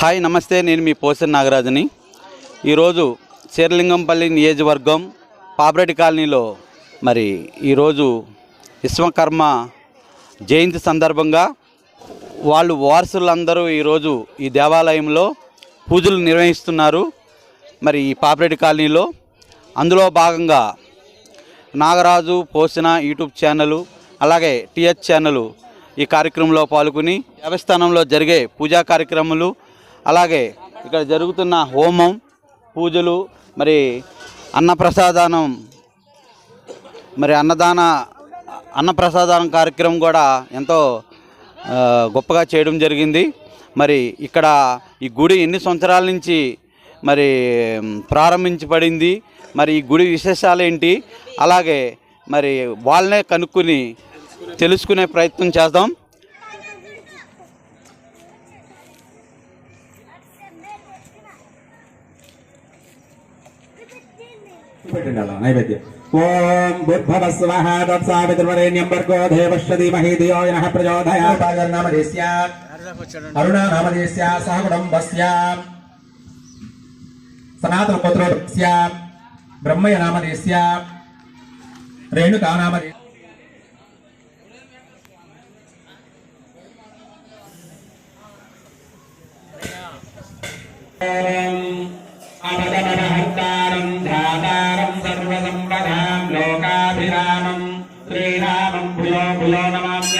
Hi నమస్తే నేను మీ పోసన్ నాగరాజుని. ఈరోజు శేరలింగంపల్లి నియోజకవర్గం పాపరెడ్డి కాలనీలో మరి ఈరోజు విశ్వకర్మ జయంతి సందర్భంగా వాళ్ళు వారసులందరూ ఈరోజు ఈ దేవాలయంలో పూజలు నిర్వహిస్తున్నారు. మరి ఈ పాపరెడ్డి కాలనీలో అందులో భాగంగా నాగరాజు పోసిన యూట్యూబ్ ఛానల్ అలాగే టీహెచ్ ఛానల్ ఈ కార్యక్రమంలో పాల్గొని దేవస్థానంలో జరిగే పూజా కార్యక్రమాలు అలాగే ఇక్కడ జరుగుతున్న హోమం పూజలు మరి అన్నప్రసాదానం మరి అన్నదాన అన్నప్రసాదానం కార్యక్రమం కూడా ఎంతో గొప్పగా చేయడం జరిగింది. మరి ఇక్కడ ఈ గుడి ఎన్ని సంవత్సరాల నుంచి మరి ప్రారంభించబడింది మరి ఈ గుడి విశేషాలు ఏంటి? అలాగే మరి వాళ్ళనే కనుక్కుని తెలుసుకునే ప్రయత్నం చేద్దాం. పెట్టండి అలా నైవేద్యం. ఓం బుద్భవస్వః తత్సావితుర్వరేణ్యం భర్గో దేవశ్వ ధీమహి ధియో యనః ప్రచోదయాత్. నామదేస్య అరుణా నామదేస్య సహ కుటుంబస్య. సనాతన పుత్రోస్య బ్రహ్మయ నామదేస్య రేణుకా నామదే అమదమహంతారం ధ్యాతారం సర్వసంపదాం లోకాభిరామం శ్రీరామం భూయో భూయో నమామ్యహం.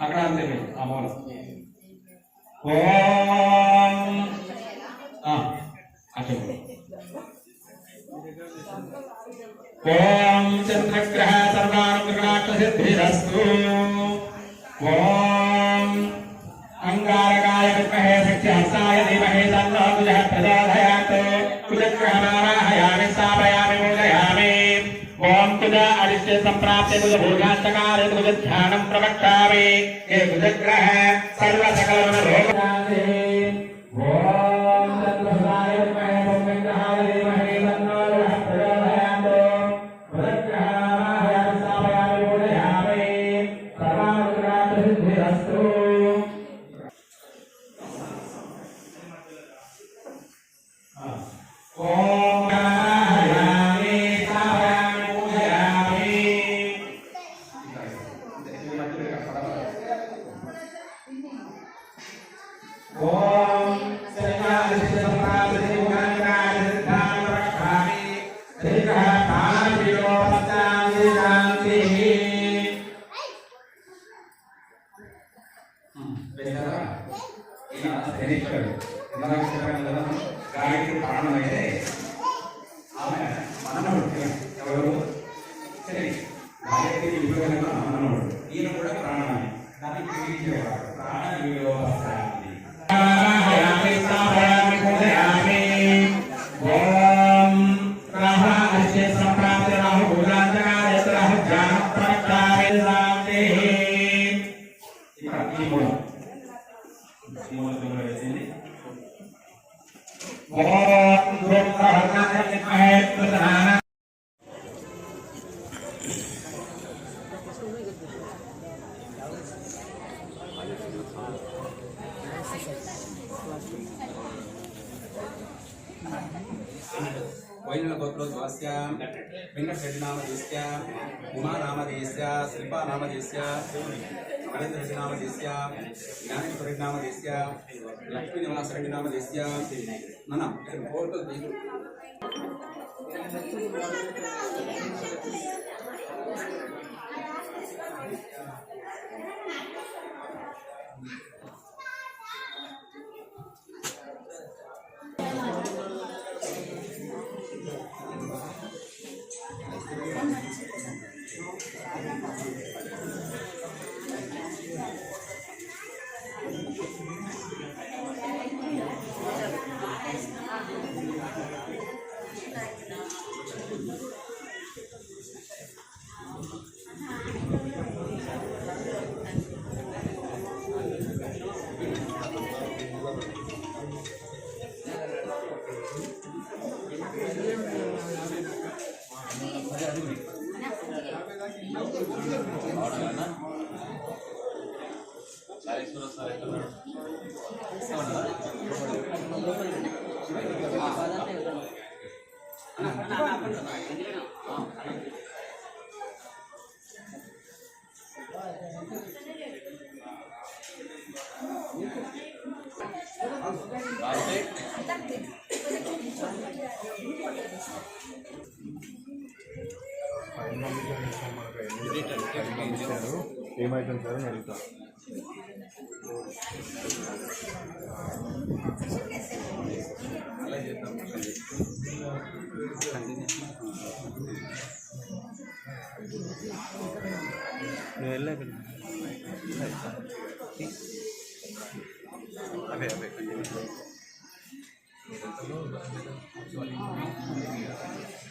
అక్కడ అంతే మీరు, ఆ మౌనం ఓం ఆ, ఓం చంద్రగ్రహ సర్వానుగ్రహాక్ష అరిష్ట సంప్రాప్తే కుజ భోజాంతకారే ప్రవక్ష్యామి ఏ సర్వ వేశారా? శనీశ్వరుడు. ఇందాక కదా, గాయత్రి ప్రాణమైతే ఆమె మననవుడు ఎవరు సరే గాయత్రి విలువైన మననవుడు ఈయన కూడా ప్రాణమే దాన్ని పిలిచేవాడు वैनगोत्रोद्भवस्यां भिन्नशेटिनामधीस्यां उमानामधीस्या शिल्पानामधीस्या गणेन्द्रशेटिनामधीस्या ज्ञानेश्वरेटिनामधीस्या लक्ष्मीनिवासरेटिनामधीस्या నాన్న ఫోటో తీసు ఏమైతుంది సార్ అని అడుగుతాను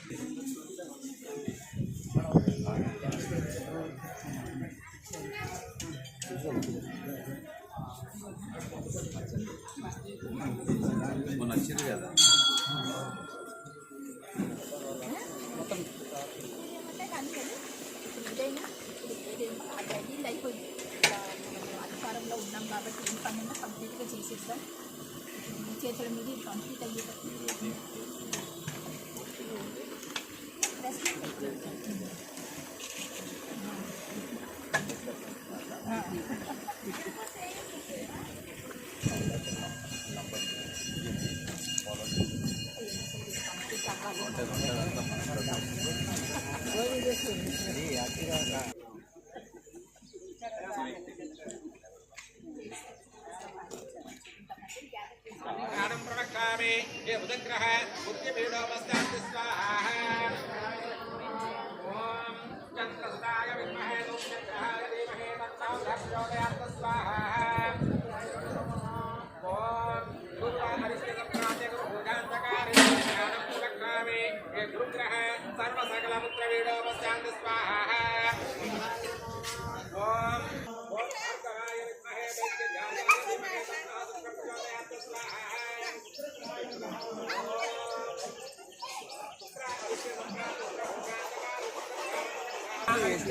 Gracias.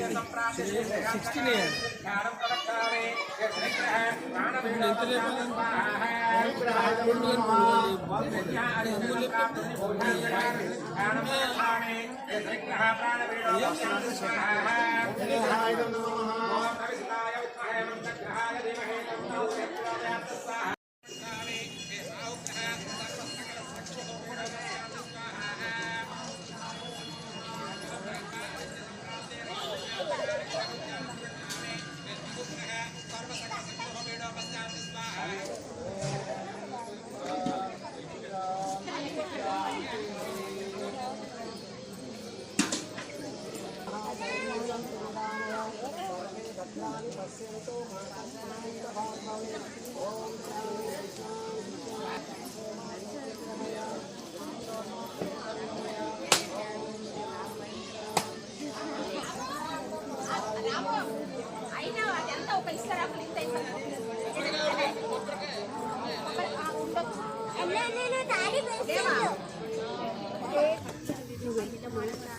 सिक्सटी नहीं है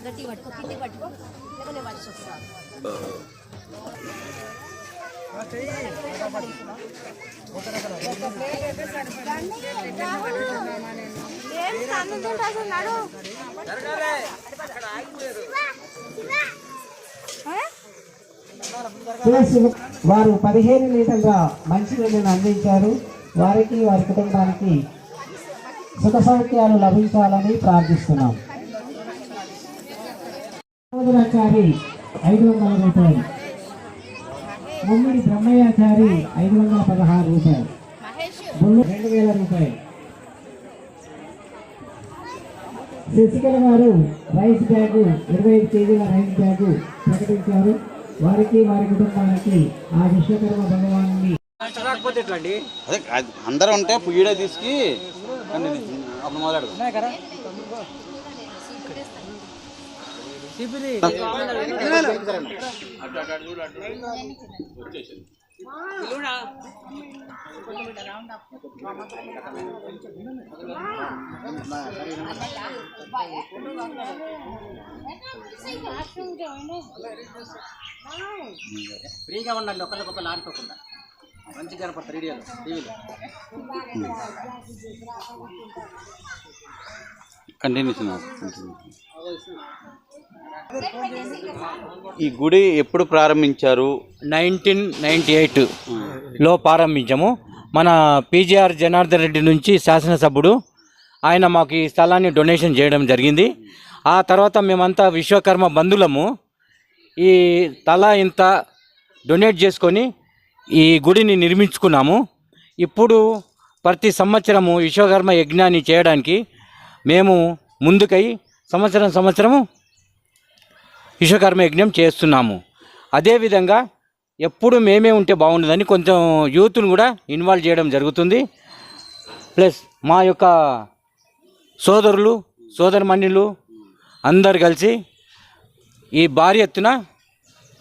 గట్టి పట్టుకో కింది పట్టుకో లేకపోతే వర్షం వారు పదిహేను లీటర్ల మంచినీళ్ళను అందించారు. వారికి వారి కుటుంబానికి సుఖ సౌఖ్యాలు లభించాలని ప్రార్థిస్తున్నాం. ఐదు వందల రూపాయలు గుమ్మడి బ్రహ్మయ్యాచారి ఐదు వందల పదహారు రూపాయలు. రెండు వేల రూపాయలు. శశికళ గారు రైస్ బ్యాగు ఇరవై ఐదు కేజీల రైస్ బ్యాగు ప్రకటించారు. వారికి వారి కుటుంబానికి ఆ విశ్వకర్మ భగవాన్ని అదే అందరూ ఉంటే పుయ్యడే తీసుకు అప్పుడు ఫ్రీగా ఉండండి ఒకరికొకరు ఆడుకోకుండా. మంచిగా కనపడతారు రేడియోలో టీవీలో. కంటిన్యూ ఈ గుడి ఎప్పుడు ప్రారంభించారు? నైన్టీన్ నైంటీ ఎయిట్లో ప్రారంభించాము. మన పీజీఆర్ జనార్దన్ రెడ్డి నుంచి శాసనసభ్యుడు. ఆయన మాకు ఈ స్థలాన్ని డొనేషన్ చేయడం జరిగింది. ఆ తర్వాత మేమంతా విశ్వకర్మ బంధులము ఈ తల ఇంత డొనేట్ చేసుకొని ఈ గుడిని నిర్మించుకున్నాము. ఇప్పుడు ప్రతి సంవత్సరము విశ్వకర్మ యజ్ఞాన్ని చేయడానికి మేము ముందుకై సంవత్సరం సంవత్సరము విశ్వకర్మ యజ్ఞం చేస్తున్నాము. అదేవిధంగా ఎప్పుడు మేమే ఉంటే బాగుండదని కొంచెం యూత్ను కూడా ఇన్వాల్వ్ చేయడం జరుగుతుంది. ప్లస్ మా యొక్క సోదరులు సోదరమణులు అందరు కలిసి ఈ భారీ ఎత్తున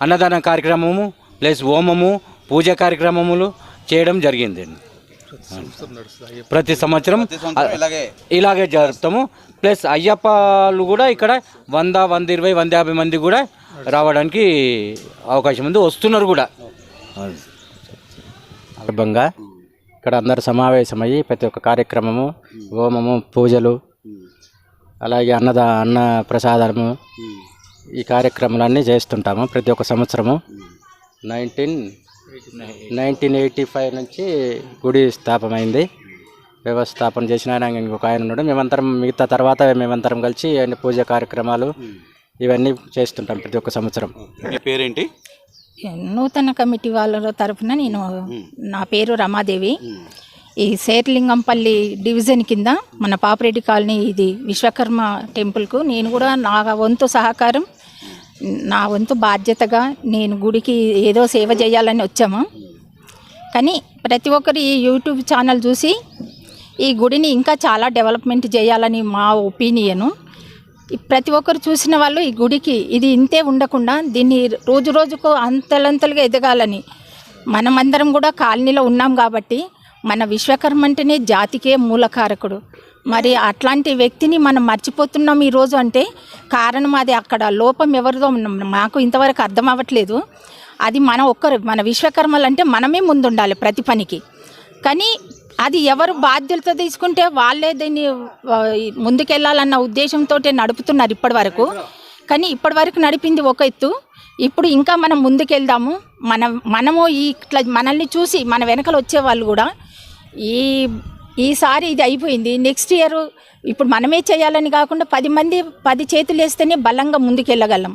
అన్నదాన కార్యక్రమము ప్లస్ హోమము పూజ కార్యక్రమములు చేయడం జరిగింది. ప్రతి సంవత్సరం ఇలాగే జరుపుతాము. ప్లస్ అయ్యప్పలు కూడా ఇక్కడ వంద వంద ఇరవై వంద యాభై మంది కూడా రావడానికి అవకాశం ఉంది. వస్తున్నారు కూడా. సందర్భంగా ఇక్కడ అందరు సమావేశమయ్యి ప్రతి ఒక్క కార్యక్రమము హోమము పూజలు అలాగే అన్నద అన్న ప్రసాదము ఈ కార్యక్రమాలన్నీ చేస్తుంటాము ప్రతి ఒక్క సంవత్సరము. నైన్టీన్ నైన్టీన్ ఎయిటీ ఫైవ్ నుంచి గుడి స్థాపమైంది. వ్యవస్థాపన చేసిన ఆయన ఇంకొక ఆయన ఉన్నాడు. మేమంతరం మిగతా తర్వాత మేమంతరం కలిసి అన్ని పూజ కార్యక్రమాలు ఇవన్నీ చేస్తుంటాం ప్రతి ఒక్క సంవత్సరం. మీ పేరేంటి? నూతన కమిటీ వాళ్ళ తరఫున నేను నా పేరు రమాదేవి. ఈ శేర్లింగంపల్లి డివిజన్ కింద మన పాపిరెడ్డి కాలనీ ఇది విశ్వకర్మ టెంపుల్కు నేను కూడా నా వంతు సహకారం నా వంతు బాధ్యతగా నేను గుడికి ఏదో సేవ చేయాలని వచ్చాము. కానీ ప్రతి ఒక్కరు ఈ యూట్యూబ్ ఛానల్ చూసి ఈ గుడిని ఇంకా చాలా డెవలప్మెంట్ చేయాలని మా ఒపీనియను. ప్రతి ఒక్కరు చూసిన వాళ్ళు ఈ గుడికి ఇది ఇంతే ఉండకుండా దీన్ని రోజు రోజుకు అంతలంతలుగా ఎదగాలని. మనమందరం కూడా కాలనీలో ఉన్నాం కాబట్టి మన విశ్వకర్మ అంటేనే జాతికే మూలకారకుడు. మరి అట్లాంటి వ్యక్తిని మనం మర్చిపోతున్నాం ఈరోజు అంటే కారణం అది అక్కడ లోపం ఎవరిదో మాకు ఇంతవరకు అర్థం అవ్వట్లేదు. అది మన ఒక్కరు మన విశ్వకర్మలు అంటే మనమే ముందుండాలి ప్రతి పనికి. కానీ అది ఎవరు బాధ్యత తీసుకుంటే వాళ్ళే దీన్ని ముందుకెళ్ళాలన్న ముందుకెళ్ళాలన్న ఉద్దేశంతో నడుపుతున్నారు ఇప్పటి వరకు. కానీ ఇప్పటి వరకు నడిపింది ఒక ఎత్తు. ఇప్పుడు ఇంకా మనం ముందుకెళ్దాము. మన మనము ఈ ఇట్లా మనల్ని చూసి మన వెనకలు వచ్చే వాళ్ళు కూడా ఈ ఈసారి ఇది అయిపోయింది. నెక్స్ట్ ఇయర్ ఇప్పుడు మనమే చేయాలని కాకుండా పది మంది పది చేతులు వేస్తేనే బలంగా ముందుకెళ్ళగలం.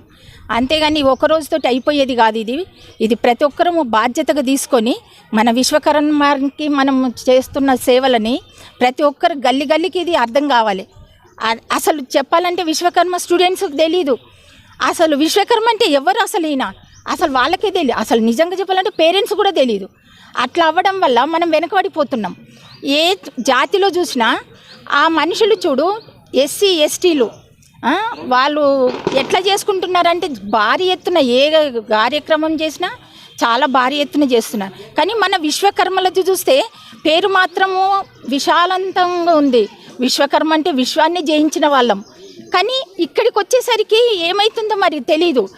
అంతేగాని ఒక రోజుతోటి అయిపోయేది కాదు ఇది. ఇది ప్రతి ఒక్కరము బాధ్యతగా తీసుకొని మన విశ్వకర్మకి మనం చేస్తున్న సేవలని ప్రతి ఒక్కరు గల్లి గల్లికి ఇది అర్థం కావాలి. అసలు చెప్పాలంటే విశ్వకర్మ స్టూడెంట్స్కి తెలియదు అసలు విశ్వకర్మ అంటే ఎవరు అసలు ఈయన అసలు వాళ్ళకే తెలియదు అసలు నిజంగా చెప్పాలంటే పేరెంట్స్ కూడా తెలియదు అట్లా అవ్వడం వల్ల మనం వెనుకబడిపోతున్నాం. ఏ జాతిలో చూసినా ఆ మనుషులు చూడు ఎస్సీ ఎస్టీలు వాళ్ళు ఎట్లా చేసుకుంటున్నారంటే భారీ ఎత్తున ఏ కార్యక్రమం చేసినా చాలా భారీ ఎత్తున చేస్తున్నారు. కానీ మన విశ్వకర్మలది చూస్తే పేరు మాత్రము విశాలంతంగా ఉంది. విశ్వకర్మ అంటే విశ్వాన్ని జయించిన వాళ్ళం. కానీ ఇక్కడికి వచ్చేసరికి ఏమవుతుందో మరి తెలీదు.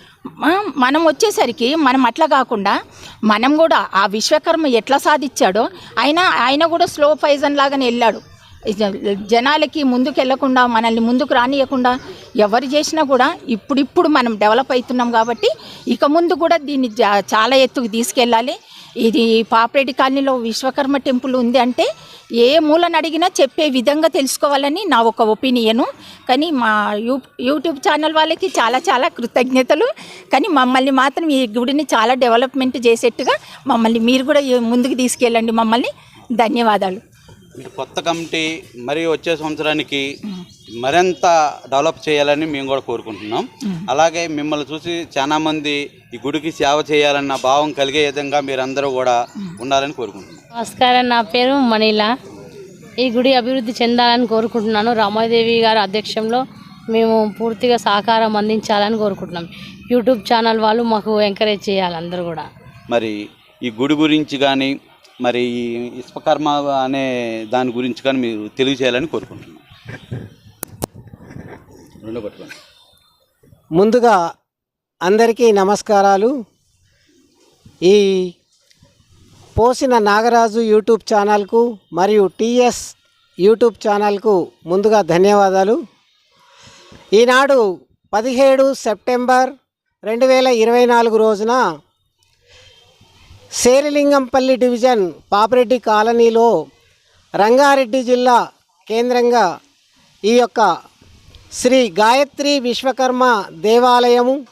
మనం వచ్చేసరికి మనం అట్లా కాకుండా మనం కూడా ఆ విశ్వకర్మ ఎట్లా సాధించాడో ఆయన ఆయన కూడా స్లో పైజన్ లాగానే వెళ్ళాడు. జ- జనాలకి ముందుకు వెళ్ళకుండా మనల్ని ముందుకు రానియకుండా ఎవరు చేసినా కూడా ఇప్పుడిప్పుడు మనం డెవలప్ అవుతున్నాం కాబట్టి ఇక ముందు కూడా దీన్ని చాలా ఎత్తుకు తీసుకెళ్ళాలి. ఇది పాపరెడ్డి కాలనీలో విశ్వకర్మ టెంపుల్ ఉంది అంటే ఏ మూలను అడిగినా చెప్పే విధంగా తెలుసుకోవాలని నా ఒక ఒపీనియను. కానీ మా యూ యూట్యూబ్ ఛానల్ వాళ్ళకి చాలా చాలా కృతజ్ఞతలు. కానీ మమ్మల్ని మాత్రం ఈ గుడిని చాలా డెవలప్మెంట్ చేసేట్టుగా మమ్మల్ని మీరు కూడా ముందుకు తీసుకెళ్ళండి మమ్మల్ని. ధన్యవాదాలు. మీరు కొత్త కమిటీ మరి వచ్చే సంవత్సరానికి మరింత డెవలప్ చేయాలని మేము కూడా కోరుకుంటున్నాం. అలాగే మిమ్మల్ని చూసి చాలా మంది ఈ గుడికి సేవ చేయాలన్న భావం కలిగే విధంగా మీరందరూ కూడా ఉండాలని కోరుకుంటున్నాం. నమస్కారం నా పేరు మనీల ఈ గుడి అభివృద్ధి చెందాలని కోరుకుంటున్నాను. రామాదేవి గారి అధ్యక్షంలో మేము పూర్తిగా సహకారం అందించాలని కోరుకుంటున్నాం. యూట్యూబ్ ఛానల్ వాళ్ళు మాకు ఎంకరేజ్ చేయాలి అందరూ కూడా. మరి ఈ గుడి గురించి కానీ మరి ఈ విశ్వకర్మ అనే దాని గురించి కానీ మీరు తెలియజేయాలని కోరుకుంటున్నాం. రెండో పట్టుకోండి. ముందుగా అందరికీ నమస్కారాలు. ఈ పోసిన నాగరాజు యూట్యూబ్ ఛానల్కు మరియు టీఎస్ యూట్యూబ్ ఛానల్కు ముందుగా ధన్యవాదాలు. ఈనాడు పదిహేడు సెప్టెంబర్ రెండు వేల ఇరవై నాలుగు రోజున శేరిలింగంపల్లి డివిజన్ పాపిరెడ్డి కాలనీలో రంగారెడ్డి జిల్లా కేంద్రంగా ఈ యొక్క శ్రీ గాయత్రి విశ్వకర్మ దేవాలయము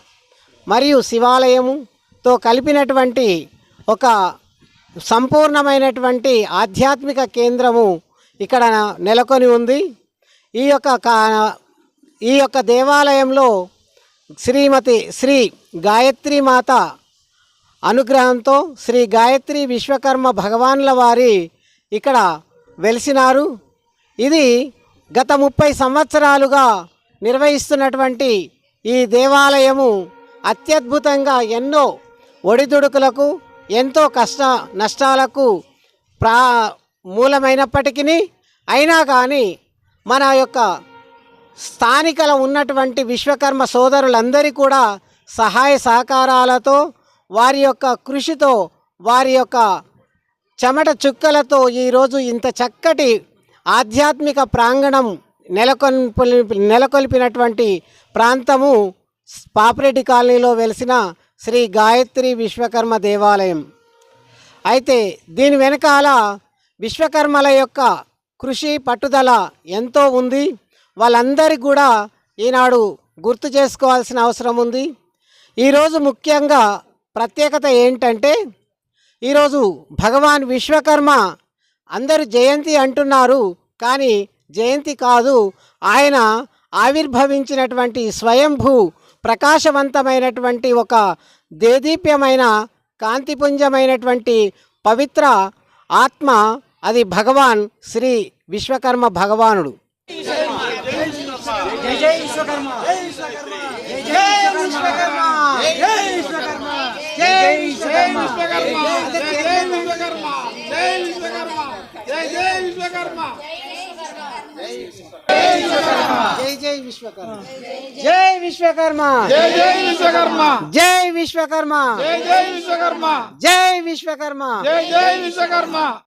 మరియు శివాలయముతో కలిపినటువంటి ఒక సంపూర్ణమైనటువంటి ఆధ్యాత్మిక కేంద్రము ఇక్కడ నెలకొని ఉంది. ఈ యొక్క కా- ఈ యొక్క దేవాలయంలో శ్రీమతి శ్రీ గాయత్రి మాత అనుగ్రహంతో శ్రీ గాయత్రి విశ్వకర్మ భగవాన్ల వారి ఇక్కడ వెలిసినారు. ఇది గత ముప్పై సంవత్సరాలుగా నిర్వహిస్తున్నటువంటి ఈ దేవాలయము అత్యద్భుతంగా ఎన్నో ఒడిదుడుకులకు ఎంతో కష్ట నష్టాలకు ప్రా మూలమైనప్పటికీ అయినా కానీ మన యొక్క స్థానికల ఉన్నటువంటి విశ్వకర్మ సోదరులందరి కూడా సహాయ సహకారాలతో వారి యొక్క కృషితో వారి యొక్క చెమట చుక్కలతో ఈరోజు ఇంత చక్కటి ఆధ్యాత్మిక ప్రాంగణం నెలకొల్పి నెలకొల్పినటువంటి ప్రాంతము పాపిరెడ్డి కాలనీలో వెలిసిన శ్రీ గాయత్రి విశ్వకర్మ దేవాలయం. అయితే దీని వెనకాల విశ్వకర్మల యొక్క కృషి పట్టుదల ఎంతో ఉంది. వాళ్ళందరికీ కూడా ఈనాడు గుర్తు చేసుకోవాల్సిన అవసరం ఉంది. ఈరోజు ముఖ్యంగా ప్రత్యేకత ఏంటంటే ఈరోజు భగవాన్ విశ్వకర్మ అందరూ జయంతి అంటున్నారు కానీ జయంతి కాదు ఆయన ఆవిర్భవించినటువంటి స్వయంభూ ప్రకాశవంతమైనటువంటి ఒక దేదీప్యమైన కాంతిపుంజమైనటువంటి పవిత్ర ఆత్మ అది భగవాన్ శ్రీ విశ్వకర్మ భగవానుడు. विश्वकर्मा जय विश्वकर्मा जय विश्वकर्मा जय जय विश्वकर्मा जय जय विश्वकर्मा जय विश्वकर्मा जय जय विश्वकर्मा जय विश्वकर्मा जय विश्वकर्मा जय विश्वकर्मा जय जय विश्वकर्मा